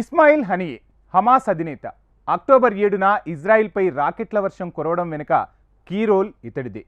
Ismail Haniyeh Hamas అధినేత. October ఏడున ఇజ్రాయిల్పై రాకెట్ల వర్షం కురవడం వెనుక కీ రోల్ ఇతడిదే.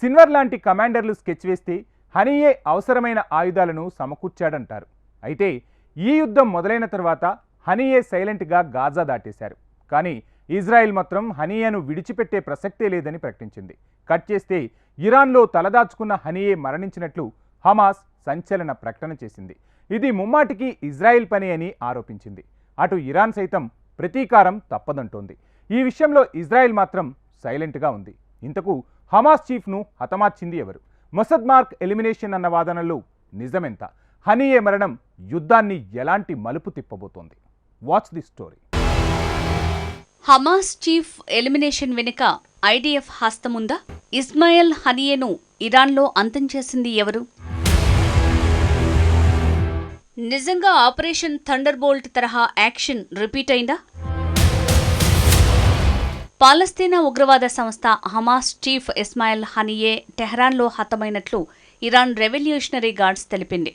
సిన్వర్ లాంటి కమాండర్లు స్కెచ్ వేస్తే హనీయే అవసరమైన ఆయుధాలను సమకూర్చాడంటారు. అయితే ఈ యుద్ధం మొదలైన తర్వాత హనీయే సైలెంట్గా గాజా దాటేశారు. కానీ ఇజ్రాయెల్ మాత్రం హనీయేను విడిచిపెట్టే ప్రసక్తే లేదని ప్రకటించింది. కట్ చేస్తే ఇరాన్లో తలదాచుకున్న హనీయే మరణించినట్లు హమాస్ సంచలన ప్రకటన చేసింది. ఇది ముమ్మాటికి ఇజ్రాయెల్ పని అని ఆరోపించింది. అటు ఇరాన్ సైతం ప్రతీకారం తప్పదంటోంది. ఈ విషయంలో ఇజ్రాయెల్ మాత్రం సైలెంట్గా ఉంది. ఇంతకు హమాస్ చీఫ్ను హతమార్చింది ఎవరు? మొసద్ మార్క్ ఎలిమినేషన్ అన్న వాదనలు నిజమెంత? హనీయే మరణం యుద్ధాన్ని ఎలాంటి మలుపు తిప్పబోతోంది? Watch the story. Hamas chief elimination వెనుక ఐడిఎఫ్ హస్తముందా? ఇస్మాయిల్ హనియేను ఇరాన్లో అంతం చేసింది ఎవరు? నిజంగా ఆపరేషన్ థండర్ బోల్ట్ తరహా యాక్షన్ రిపీట్ అయిందా? పాలస్తీనా ఉగ్రవాద సంస్థ హమాస్ చీఫ్ ఇస్మాయిల్ హనియే టెహ్రాన్లో హతమైనట్లు ఇరాన్ రెవల్యూషనరీ గార్డ్స్ తెలిపింది.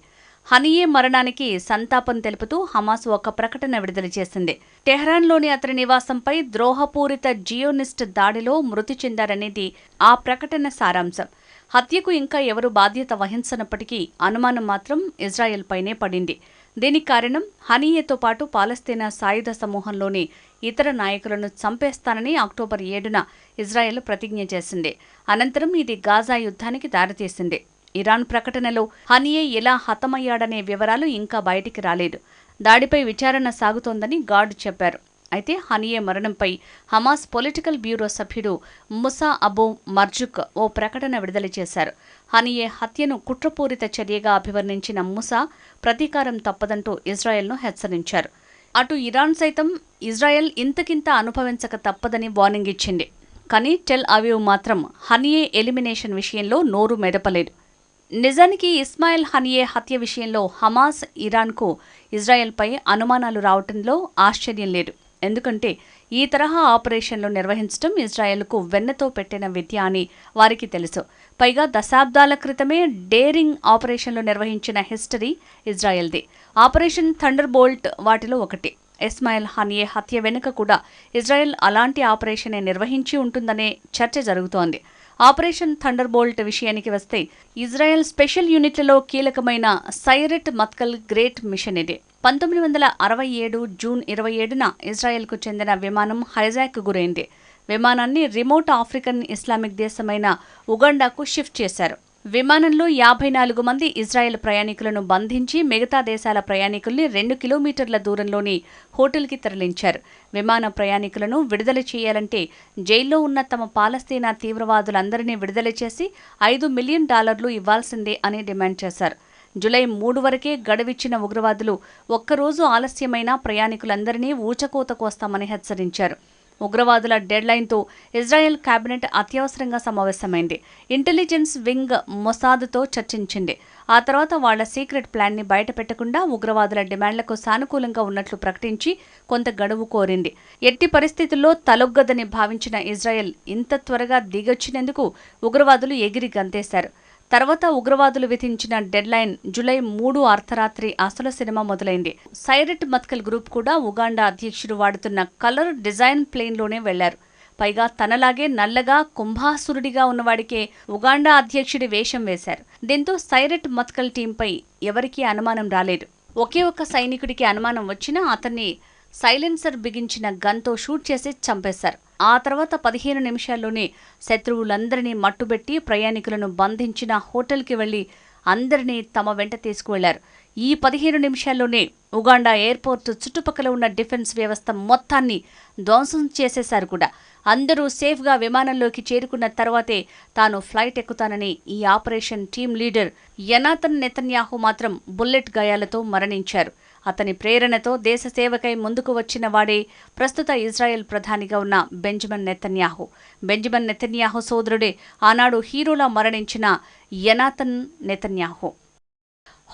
హనియే మరణానికి సంతాపం తెలుపుతూ హమాస్ ఒక ప్రకటన విడుదల చేసింది. టెహ్రాన్లోని అతని నివాసంపై ద్రోహపూరిత జియోనిస్ట్ దాడిలో మృతి చెందారనేది ఆ ప్రకటన సారాంశం. హత్యకు ఇంకా ఎవరు బాధ్యత వహించనప్పటికీ అనుమానం మాత్రం ఇజ్రాయెల్పైనే పడింది. దీనికి కారణం హనీయేతో పాటు పాలస్తీనా సాయుధ సమూహంలోని ఇతర నాయకులను చంపేస్తానని అక్టోబర్ ఏడున ఇజ్రాయెల్ ప్రతిజ్ఞ చేసింది. అనంతరం ఇది గాజా యుద్ధానికి దారితీసింది. ఇరాన్ ప్రకటనలో హనియే ఎలా హతమయ్యాడనే వివరాలు ఇంకా బయటికి రాలేదు. దాడిపై విచారణ సాగుతోందని గార్డ్ చెప్పారు. అయితే హనియే మరణంపై హమాస్ పొలిటికల్ బ్యూరో సభ్యుడు ముసా అబో మర్జుక్ ఓ ప్రకటన విడుదల చేశారు. హనియే హత్యను కుట్రపూరిత చర్యగా అభివర్ణించిన ముసా ప్రతీకారం తప్పదంటూ ఇజ్రాయెల్ను హెచ్చరించారు. అటు ఇరాన్ సైతం ఇజ్రాయెల్ ఇంతకింత అనుభవించక తప్పదని వార్నింగ్ ఇచ్చింది. కానీ టెల్ అవివ్ మాత్రం హనియే ఎలిమినేషన్ విషయంలో నోరు మెదపలేదు. నిజానికి ఇస్మాయిల్ హనియే హత్య విషయంలో హమాస్ ఇరాన్కు ఇజ్రాయెల్పై అనుమానాలు రావటంలో ఆశ్చర్యం లేదు. ఎందుకంటే ఈ తరహా ఆపరేషన్లు నిర్వహించడం ఇజ్రాయెల్కు వెన్నతో పెట్టిన విద్య అని వారికి తెలుసు. పైగా దశాబ్దాల క్రితమే డేరింగ్ ఆపరేషన్లు నిర్వహించిన హిస్టరీ ఇజ్రాయెల్ది. ఆపరేషన్ థండర్ బోల్ట్ వాటిలో ఒకటి. ఇస్మాయిల్ హనియే హత్య వెనుక కూడా ఇజ్రాయెల్ అలాంటి ఆపరేషనే నిర్వహించి ఉంటుందనే చర్చ జరుగుతోంది. ఆపరేషన్ థండర్ బోల్ట్ విషయానికి వస్తే ఇజ్రాయెల్ స్పెషల్ యూనిట్లలో కీలకమైన సైరెట్ మత్కల్ గ్రేట్ మిషన్ ఇది. పంతొమ్మిది వందల అరవై ఏడు జూన్ ఇరవై ఏడున ఇజ్రాయెల్కు చెందిన విమానం హైజాక్ గురైంది. విమానాన్ని రిమోట్ ఆఫ్రికన్ ఇస్లామిక్ దేశమైన ఉగండాకు షిఫ్ట్ చేశారు. విమానంలో యాభై నాలుగు మంది ఇజ్రాయెల్ ప్రయాణికులను బంధించి మిగతా దేశాల ప్రయాణికుల్ని రెండు కిలోమీటర్ల దూరంలోని హోటల్కి తరలించారు. విమాన ప్రయాణికులను విడుదల చేయాలంటే జైల్లో ఉన్న తమ పాలస్తీనా తీవ్రవాదులందరినీ విడుదల చేసి ఐదు మిలియన్ డాలర్లు ఇవ్వాల్సిందే అని డిమాండ్ చేశారు. జులై మూడు వరకే గడువిచ్చిన ఉగ్రవాదులు ఒక్కరోజు ఆలస్యమైన ప్రయాణికులందరినీ ఊచకోత కోస్తామని హెచ్చరించారు. ఉగ్రవాదుల డెడ్లైన్తో ఇజ్రాయెల్ కేబినెట్ అత్యవసరంగా సమావేశమైంది. Intelligence wing మొసాద్తో చర్చించింది. ఆ తర్వాత వాళ్ళ సీక్రెట్ ప్లాన్ని బయటపెట్టకుండా ఉగ్రవాదుల డిమాండ్లకు సానుకూలంగా ఉన్నట్లు ప్రకటించి కొంత గడువు కోరింది. ఎట్టి పరిస్థితుల్లో తలొగ్గదని భావించిన ఇజ్రాయెల్ ఇంత త్వరగా దిగొచ్చినందుకు ఉగ్రవాదులు ఎగిరి గంతేశారు. తర్వాత ఉగ్రవాదులు విధించిన డెడ్లైన్ జులై మూడు అర్ధరాత్రి అసలు సినిమా మొదలైంది. సైరెట్ మత్కల్ గ్రూప్ కూడా ఉగాండా అధ్యక్షుడు వాడుతున్న కలర్ డిజైన్ ప్లేన్లోనే వెళ్ళారు. పైగా తనలాగే నల్లగా కుంభాసురుడిగా ఉన్నవాడికే ఉగాండా అధ్యక్షుడి వేషం వేశారు. దీంతో సైరెట్ మత్కల్ టీంపై ఎవరికీ అనుమానం రాలేదు. ఒకే ఒక్క సైనికుడికి అనుమానం వచ్చినా అతన్ని సైలెన్సర్ బిగించిన గన్తో షూట్ చేసి చంపేశారు. ఆ తర్వాత పదిహేను నిమిషాల్లోనే శత్రువులందరినీ మట్టుబెట్టి ప్రయాణికులను బంధించిన హోటల్కి వెళ్ళి అందరినీ తమ వెంట తీసుకువెళ్ళారు. ఈ పదిహేను నిమిషాల్లోనే ఉగాండా ఎయిర్పోర్ట్ చుట్టుపక్కల ఉన్న డిఫెన్స్ వ్యవస్థ మొత్తాన్ని ధ్వంసం చేసేశారు కూడా. అందరూ సేఫ్గా విమానంలోకి చేరుకున్న తర్వాతే తాను ఫ్లైట్ ఎక్కుతానని ఈ operation team leader Yonatan Netanyahu మాత్రం బుల్లెట్ గాయాలతో మరణించారు. అతని ప్రేరణతో దేశ సేవకై ముందుకు వచ్చిన వాడే ప్రస్తుత ఇజ్రాయెల్ ప్రధానిగా ఉన్న బెంజమిన్ నెతన్యాహు. బెంజమిన్ నెతన్యాహు సోదరుడే ఆనాడు హీరోలా మరణించిన యనాతన్ నెతన్యాహు.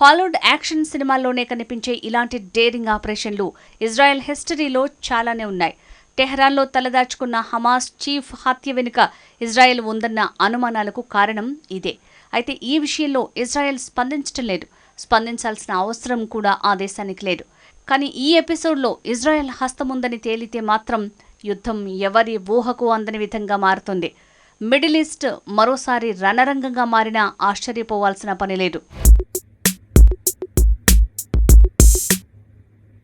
హాలీవుడ్ యాక్షన్ సినిమాల్లోనే కనిపించే ఇలాంటి డేరింగ్ ఆపరేషన్లు ఇజ్రాయెల్ హిస్టరీలో చాలానే ఉన్నాయి. టెహ్రాన్లో తలదాచుకున్న హమాస్ చీఫ్ హత్య వెనుక ఇజ్రాయెల్ ఉందన్న అనుమానాలకు కారణం ఇదే. అయితే ఈ విషయంలో ఇజ్రాయెల్ స్పందించటం లేదు. స్పందించాల్సిన అవసరం కూడా ఆ దేశానికి లేదు. కానీ ఈ ఎపిసోడ్లో ఇజ్రాయెల్ హస్తముందని తేలితే మాత్రం యుద్ధం ఎవరి ఊహకు అందని విధంగా మారుతుంది. మిడిల్ ఈస్ట్ మరోసారి రణరంగంగా మారినా ఆశ్చర్యపోవాల్సిన పని లేదు.